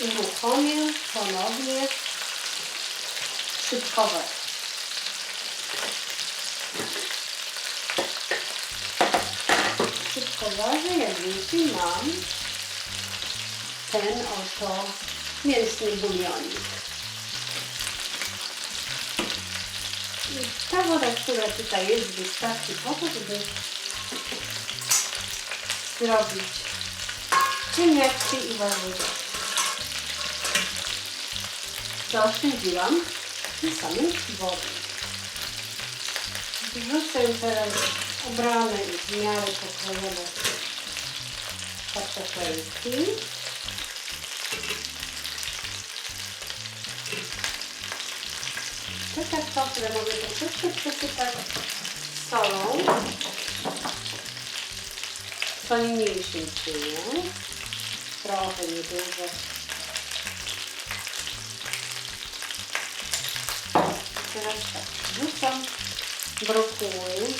uruchomię ponownie szybkowe. Szybkowarze, wiecie, mam ten oto mięsny bulionik. I ta woda, która tutaj jest, wystarczy po to, żeby zrobić ziemniaczki i warzywa. Zaoszczędziłam tym samym wody. Wrzucę teraz ubrane i w miarę pokrojone kartofelki. Te kartofle mogę troszeczkę przesypać solą. Soli mniejszym czynię. Trochę niedużo. Teraz tak, wrzucam brokuły.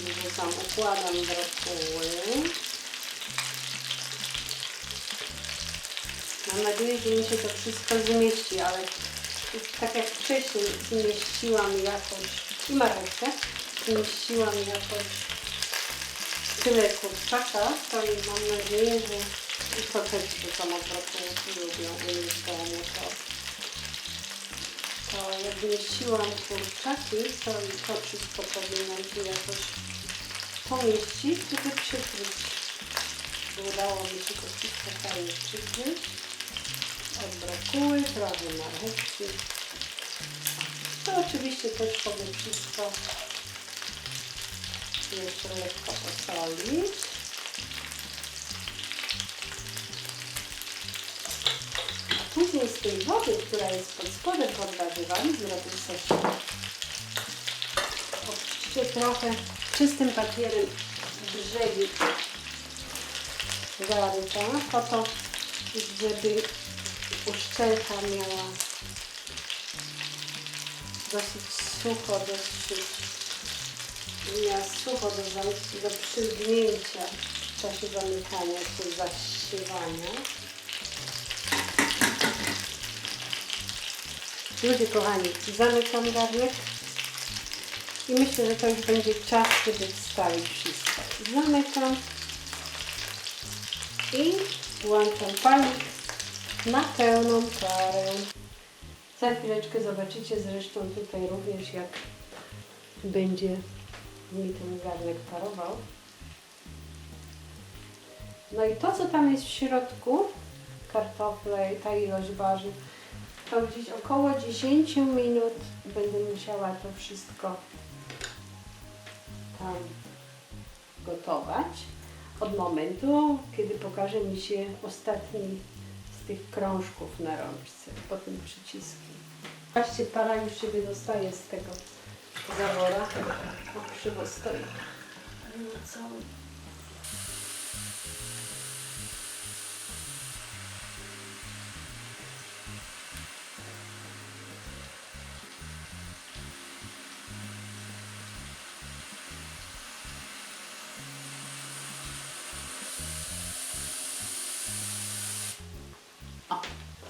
Wrzucam, układam brokuły. Mam nadzieję, że mi się to wszystko zmieści, ale tak jak wcześniej zmieściłam jakoś i marchewkę, zmieściłam jakoś tyle kurczaka, to i mam nadzieję, że i koteci to samo brokuły lubią mnie w domu, to, zmieściłam kurczaki, to to wszystko powinno się jakoś pomieścić, żeby przykryć. Udało mi się to wszystko fajnie przykryć od brokuły, trochę marchewki. To oczywiście też mogę wszystko jeszcze lekko posolić. A później z tej wody, która jest pod spodem pod warzywami, zrobię sosik. Oczywiście trochę czystym papierem brzegi zaryta, po to, żeby uszczelka miała dosyć sucho, dosyć miała sucho do, do przylgnięcia w czasie zamykania czy zasiewania. Ludzie kochani, zamykam garnek i myślę, że to już będzie czas, żeby wstawić wszystko. Zamykam i włączam palnik na pełną parę. Za chwileczkę zobaczycie zresztą tutaj również jak będzie mi ten garnek parował. No i to co tam jest w środku, kartofle i ta ilość warzyw, to gdzieś około 10 minut będę musiała to wszystko tam gotować. Od momentu, kiedy pokaże mi się ostatni z tych krążków na rączce, potem przyciski. Patrzcie, para już się wydostaje z tego zawora. O, krzywo stoi. No cały.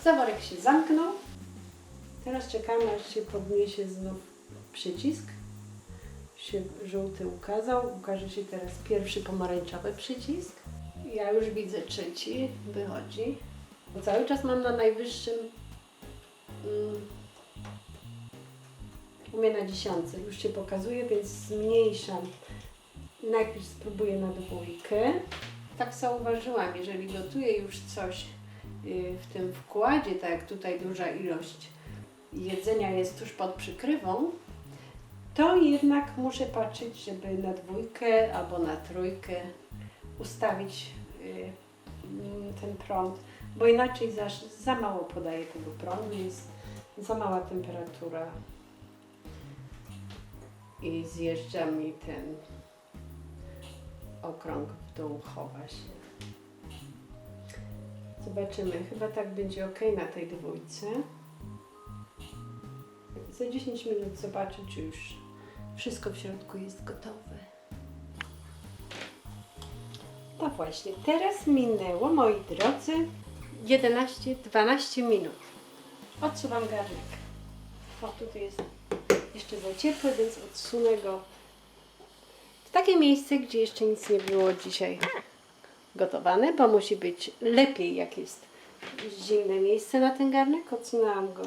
Zaworek się zamknął. Teraz czekamy, aż się podniesie znów przycisk. Się żółty ukazał. Ukaże się teraz pierwszy pomarańczowy przycisk. Ja już widzę trzeci, wychodzi. Bo cały czas mam na najwyższym mm, u mnie na dziesiątce. Już się pokazuje, więc zmniejszam. Najpierw spróbuję na dwójkę. Tak zauważyłam, jeżeli gotuję już coś w tym wkładzie, tak jak tutaj duża ilość jedzenia jest tuż pod przykrywą, to jednak muszę patrzeć, żeby na dwójkę albo na trójkę ustawić y, ten prąd, bo inaczej za, za mało podaje tego prądu, jest za mała temperatura i zjeżdża mi ten okrąg w dół, chowa się. Zobaczymy, chyba tak będzie ok na tej dwójce. Za 10 minut zobaczę, czy już wszystko w środku jest gotowe. No właśnie, teraz minęło, moi drodzy, 11-12 minut. Odsuwam garnek. O, tutaj jest jeszcze za ciepły, więc odsunę go w takie miejsce, gdzie jeszcze nic nie było dzisiaj gotowane, bo musi być lepiej, jak jest zimne miejsce na ten garnek. Odsunęłam go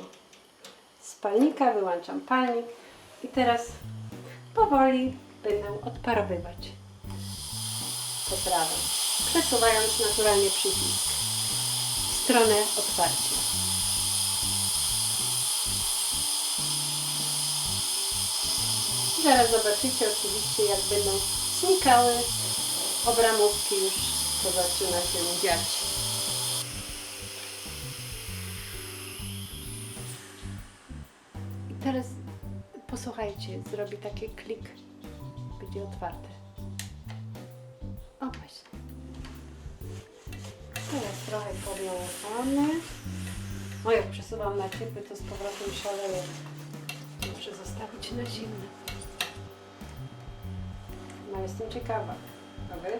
z palnika, wyłączam palnik i teraz powoli będę odparowywać potrawę, przesuwając naturalnie przycisk w stronę otwarcia. Zaraz zobaczycie oczywiście jak będą znikały obramówki już to zaczyna się dziać. I teraz posłuchajcie, zrobi taki klik, będzie otwarte. O właśnie. Teraz trochę podłączamy. O jak przesuwam na ciepły, to z powrotem szaleje. Muszę zostawić na zimne. No jestem ciekawa. A wy?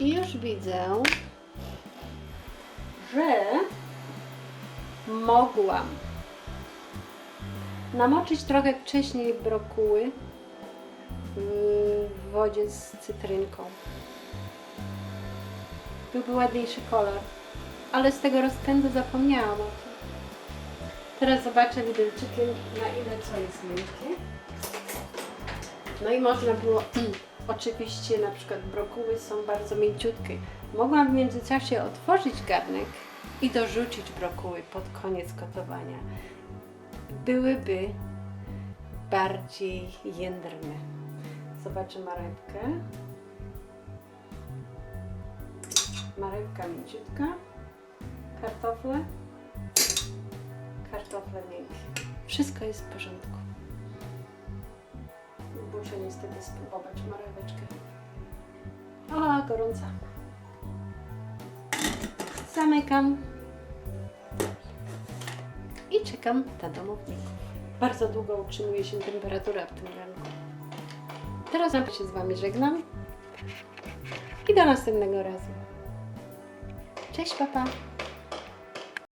I już widzę, że mogłam namoczyć trochę wcześniej brokuły w wodzie z cytrynką. Byłby ładniejszy kolor, ale z tego rozpędu zapomniałam o tym. Teraz zobaczę widelczykiem na ile co jest miękkie. No i można było, oczywiście na przykład brokuły są bardzo mięciutkie. Mogłam w międzyczasie otworzyć garnek i dorzucić brokuły pod koniec gotowania. Byłyby bardziej jędrne. Zobaczę marewkę. Marewka mięciutka. Kartofle. Kartofle miękkie. Wszystko jest w porządku. Muszę niestety spróbować mareweczkę. O, gorąca. Zamykam. I czekam na domowników. Bardzo długo utrzymuje się temperatura w tym garnku. Teraz ja się z Wami żegnam. I do następnego razu. Cześć, papa.